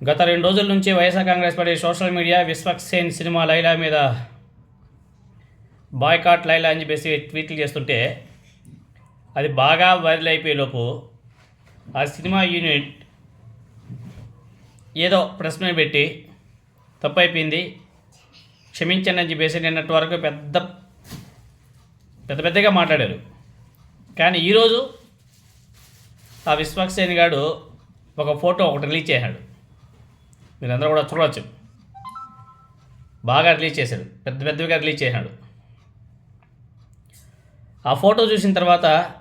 గత రెండు రోజుల నుంచి YSR Congress party social media Vishwaksen cinema Laila మీద బాయ్కాట్ లైలా అని చెప్పేసి ట్వీట్లు చేస్తుంటే అది బాగా వైరల్ అయిపోయేలోపు ఆ సినిమా యూనిట్ ఏదో ప్రశ్న పెట్టి తప్పు అయిపోయింది క్షమించండి అని చెప్పేసి నిన్నటి వరకు పెద్ద పెద్ద పెద్దగా మాట్లాడారు. కానీ ఈరోజు ఆ విశ్వక్సేన్ గాడు ఒక ఫోటో ఒకటి రిలీజ్ చేశాడు. మీరందరూ కూడా చూడవచ్చు బాగా రిలీజ్ చేశాడు. పెద్ద పెద్దవిగా రిలీజ్ చేశాడు. ఆ ఫోటో చూసిన తర్వాత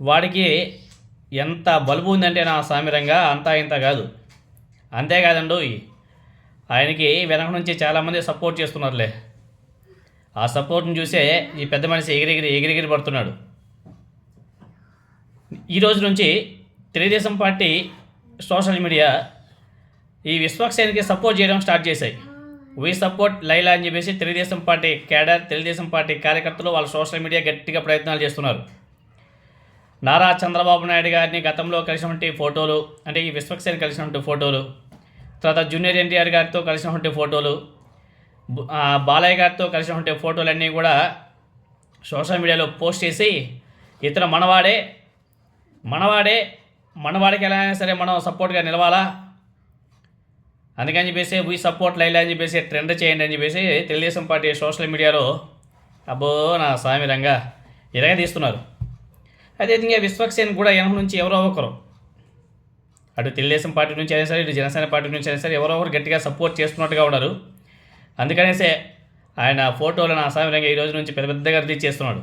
వాడికి ఎంత బలుపు ఉందంటే నా సామిరంగా అంతా ఇంత కాదు. అంతేకాదండు ఆయనకి వెనక నుంచి చాలామంది సపోర్ట్ చేస్తున్నారులే. ఆ సపోర్ట్ని చూసే ఈ పెద్ద మనిషి ఎగిరెగిరి ఎగిరెగిరి పడుతున్నాడు. ఈ రోజు నుంచి తెలుగుదేశం పార్టీ సోషల్ మీడియా ఈ విశ్వక్సేన్కి సపోర్ట్ చేయడం స్టార్ట్ చేశాయి. వీ సపోర్ట్ లైలా అని చెప్పేసి Telugu Desam party cadre Telugu Desam party కార్యకర్తలు వాళ్ళ సోషల్ మీడియా గట్టిగా ప్రయత్నాలు చేస్తున్నారు. నారా చంద్రబాబు నాయుడు గారిని గతంలో కలిసినటువంటి ఫోటోలు అంటే ఈ విశ్వక్సేన్ కలిసినటువంటి ఫోటోలు తర్వాత జూనియర్ ఎన్టీఆర్ గారితో కలిసినటువంటి ఫోటోలు బాలయ్య గారితో కలిసినటువంటి ఫోటోలన్నీ కూడా సోషల్ మీడియాలో పోస్ట్ చేసి ఇతర మనవాడే మనవాడే మనవాడికి ఎలా అయినా సరే మనం సపోర్ట్గా నిలవాలా? అందుకని చెప్పేసి వీ సపోర్ట్ లైలా అని చెప్పేసి ట్రెండ్ చేయండి అని చెప్పేసి తెలుగుదేశం పార్టీ సోషల్ మీడియాలో అబ్బో నా స్వామి రంగా ఇలాగే తీస్తున్నారు. అదేవిధంగా విశ్వక్సేన్ కూడా వెనక నుంచి ఎవరో ఒకరు అటు తెలుగుదేశం పార్టీ నుంచి అయినా సరే ఇటు జనసేన పార్టీ నుంచి అయినా సరే ఎవరో ఒకరు గట్టిగా సపోర్ట్ చేస్తున్నట్టుగా ఉన్నారు. అందుకనేసే ఆయన ఫోటోలను అసామిరంగా ఈ రోజు నుంచి పెద్ద పెద్దగా రిలీజ్ చేస్తున్నాడు.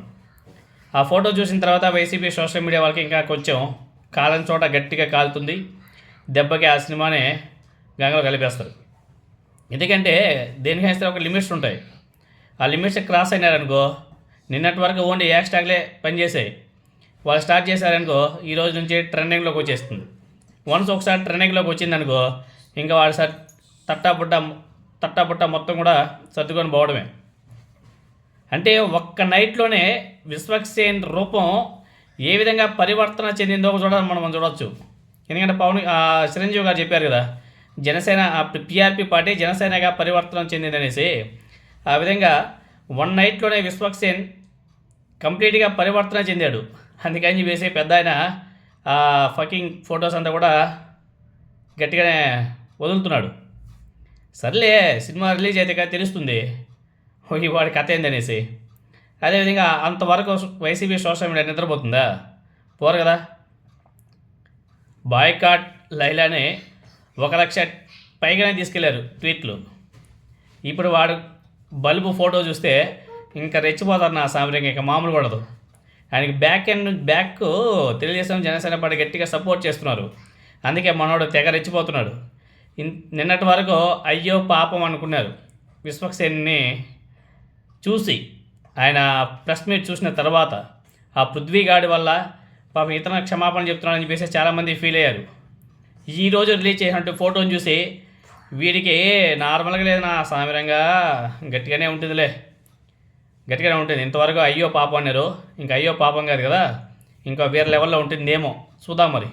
ఆ ఫోటో చూసిన తర్వాత వైసీపీ సోషల్ మీడియా వాళ్ళకి ఇంకా కొంచెం కాలం చోట గట్టిగా కాలుతుంది. దెబ్బకి ఆ సినిమానే గంగలో కలిపేస్తారు. ఎందుకంటే దేనికైనా ఒక లిమిట్స్ ఉంటాయి. ఆ లిమిట్స్ క్రాస్ అయినారనుకో నిన్నటి వరకు ఓన్లీ యాక్ స్టాక్లే పనిచేసాయి వాళ్ళు స్టార్ట్ చేశారనుకో ఈ రోజు నుంచి ట్రెండింగ్లోకి వచ్చేస్తుంది. వన్స్ ఒకసారి ట్రెండింగ్లోకి వచ్చిందనుకో ఇంకా వాడు సార్ తట్టాపుట్ట తట్టాపుట్ట మొత్తం కూడా సర్దుకొని పోవడమే. అంటే ఒక్క నైట్లోనే విశ్వక్సేన్ రూపం ఏ విధంగా పరివర్తన చెందిందో చూడాలి మనం చూడవచ్చు ఎందుకంటే పవన్ చిరంజీవి గారు చెప్పారు కదా జనసేన పిఆర్పి పార్టీ జనసేనగా పరివర్తనం చెందిందనేసి ఆ విధంగా వన్ నైట్లోనే విశ్వక్సేన్ కంప్లీట్గా పరివర్తన చెందాడు. అందుకని వేసే పెద్ద ఆయన ఆ ఫకింగ్ ఫొటోస్ అంతా కూడా గట్టిగానే వదులుతున్నాడు. సర్లే సినిమా రిలీజ్ అయితే తెలుస్తుంది. ఓ, ఈ వాడి కథ ఏందనేసి. అదేవిధంగా అంతవరకు వైసీపీ సోషల్ మీడియా నిద్రపోతుందా? పోరు కదా. బాయ్కాట్ లైలానే ఒక లక్ష పైగానే తీసుకెళ్ళారు ట్వీట్లు. ఇప్పుడు వాడు బల్బు ఫోటో చూస్తే ఇంకా రెచ్చిపోతారు నా సామర్యంగా ఇంకా మామూలు కూడదు ఆయనకి back end back Telugu Desam Janasena party గట్టిగా సపోర్ట్ చేస్తున్నారు. అందుకే మనోడు తెగ రెచ్చిపోతున్నాడు. నిన్నటి వరకు అయ్యో పాపం అనుకున్నారు విశ్వక్సేన్ని చూసి. ఆయన ప్రెస్ మీట్ చూసిన తర్వాత ఆ పృథ్వీగాడి వల్ల పాపం ఇతర క్షమాపణ చెప్తున్నాడని చెప్పేసి చాలామంది ఫీల్ అయ్యారు. ఈ రోజు రిలీజ్ చేసినట్టు ఫోటోని చూసి వీడికి నార్మల్గా లేదు నా సామిరంగా. గట్టిగానే ఉంటుందిలే. గట్టిగానే ఉంటుంది. ఇంతవరకు అయ్యో పాపం అన్నారు. ఇంకా అయ్యో పాపం కాదు కదా. ఇంకా వేరే లెవెల్లో ఉంటుందేమో. చూద్దాం మరి.